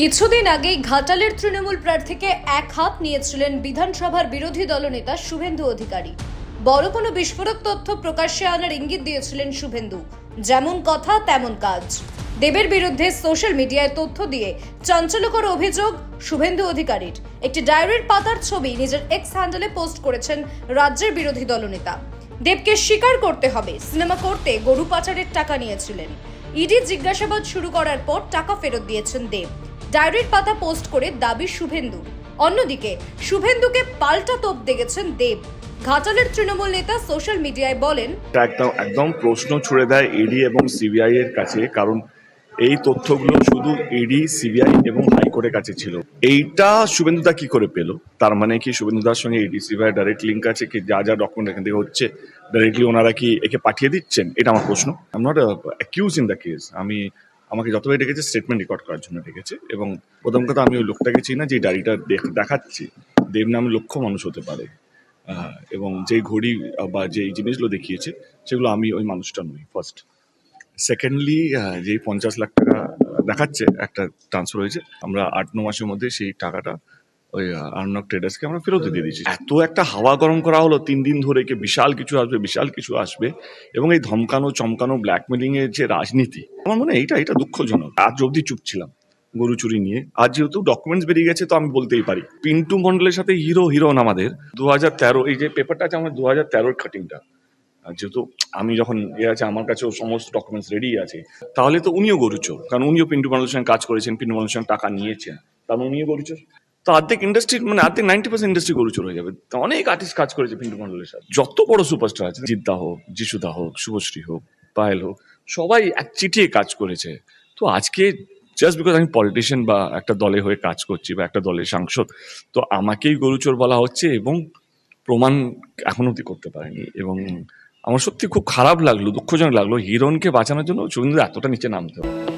কিছুদিন আগেই ঘাটালের তৃণমূল প্রার্থীকে এক হাত নিয়েছিলেন বিধানসভার বিরোধী দলনেতা শুভেন্দু অধিকারী। বড় কোনো বিস্ফোরক তথ্য প্রকাশ্যে আনার ইঙ্গিত দিয়েছিলেন শুভেন্দু। যেমন কথা, তেমন কাজ। দেবের বিরুদ্ধে সোশ্যাল মিডিয়ায় তথ্য দিয়ে চাঞ্চল্যকর অভিযোগ শুভেন্দু অধিকারীর। একটি ডায়েরির পাতার ছবি নিজের এক্স হ্যান্ডেলে পোস্ট করেছেন রাজ্যের বিরোধী দলনেতা। দেবকে স্বীকার করতে হবে, সিনেমা করতে গরু পাচারের টাকা নিয়েছিলেন। ইডি জিজ্ঞাসাবাদ শুরু করার পর টাকা ফেরত দিয়েছেন দেব। ডায়েরির পাতা পোস্ট করে দাবি শুভেন্দু। অন্যদিকে, শুভেন্দুকে পাল্টা তোপ দেখেছেন দেব। ঘাটালের তৃণমূল নেতা সোশ্যাল মিডিয়ায় বলেন একদম প্রশ্ন ছুড়ে দেয় ইডি এবং সিবিআই এর কাছে, কারণ এই তথ্যগুলো শুধু ইডি সিবিআই এবং হাইকোর্টের কাছে ছিল। এইটা শুভেন্দুদা কি করে পেল? তার মানে কি শুভেন্দুদার সঙ্গে ইডি সিবিআই ডাইরেক্ট লিঙ্ক আছে, কি যা যা ডকুমেন্ট এখান থেকে হচ্ছে ডাইরেক্টলি ওনারা কি একে পাঠিয়ে দিচ্ছেন? এটা আমার প্রশ্ন। I am not accuse in the case আমি আমাকে যতবার ডেকেছে স্টেটমেন্ট রেকর্ড করার জন্য ডেকেছে এবং প্রথম কথা আমি ওই লোকটাকে চিনি না যে ডায়েরিটা দেখ- দেখাচ্ছি। দেব নামে লক্ষ মানুষ হতে পারে। এবং যেই ঘড়ি বা যেই জিনিসগুলো দেখিয়েছে, সেগুলো আমি ওই মানুষটা নই ফার্স্ট সেকেন্ডলি যেই পঞ্চাশ লাখ টাকা দেখাচ্ছে, একটা ট্রান্সফার হয়েছে, আমরা আট, ন মাসের মধ্যে সেই টাকাটা ওই আর্নক ট্রেডার্সকে আমরা ফেরত দিয়ে দিয়েছি। এত একটা হাওয়া গরম করা হলো, তিন দিন ধরে কি বিশাল কিছু আসবে, বিশাল কিছু আসবে, এবং এই ধমকানো, চমকানো ব্ল্যাকমেলিং এর যে রাজনীতি, আমার মনে হয় এইটা এটা দুঃখজনক। আজ অবধি চুপ ছিলাম গরু চুরি নিয়ে। আজ যেহেতু ডকুমেন্টস বেরিয়ে গেছে, তো আমি বলতেই পারি। পিন্টু মন্ডলের সাথে হিরো হিরোন আমাদের। দু হাজার তেরো, এই যে পেপারটা আছে আমার দু হাজার তেরোর কাটিংটা আর যেহেতু আমি যখন এ আছে, আমার কাছেও সমস্ত ডকুমেন্টস রেডি আছে। তাহলে তো উনিও গরুচোর, কারণ উনিও পিন্টু মন্ডলের সঙ্গে কাজ করেছেন, পিন্টু মন্ডলের সঙ্গে টাকা নিয়েছেন। তার মানে উনিও গরুচোর। তো অর্ধেক ইন্ডাস্ট্রি মানে অর্ধেক নাইনটি পার্সেন্ট ইন্ডাস্ট্রি গরুচোর হয়ে যাবে। অনেক আর্টিস্ট কাজ করেছে পিন্টু মন্ডলের সাথে। যত বড় সুপারস্টার আছে, জিদ্দা হোক, যিশুদা হোক, শুভশ্রী হোক, পায়েল হোক, সবাই এক চিঠিয়ে কাজ করেছে। তো আজকে জাস্ট বিকজ আমি পলিটিশিয়ান বা একটা দলে হয়ে কাজ করছি বা একটা দলের সাংসদ, তো আমাকেই গরুচোর বলা হচ্ছে এবং প্রমাণ এখনও অব্দি করতে পারেনি। এবং আমার সত্যি খুব খারাপ লাগল, দুঃখজনক লাগল হিরণকে বাঁচানোর জন্য শুভেন্দু এতটা নিচে নামতে হবে।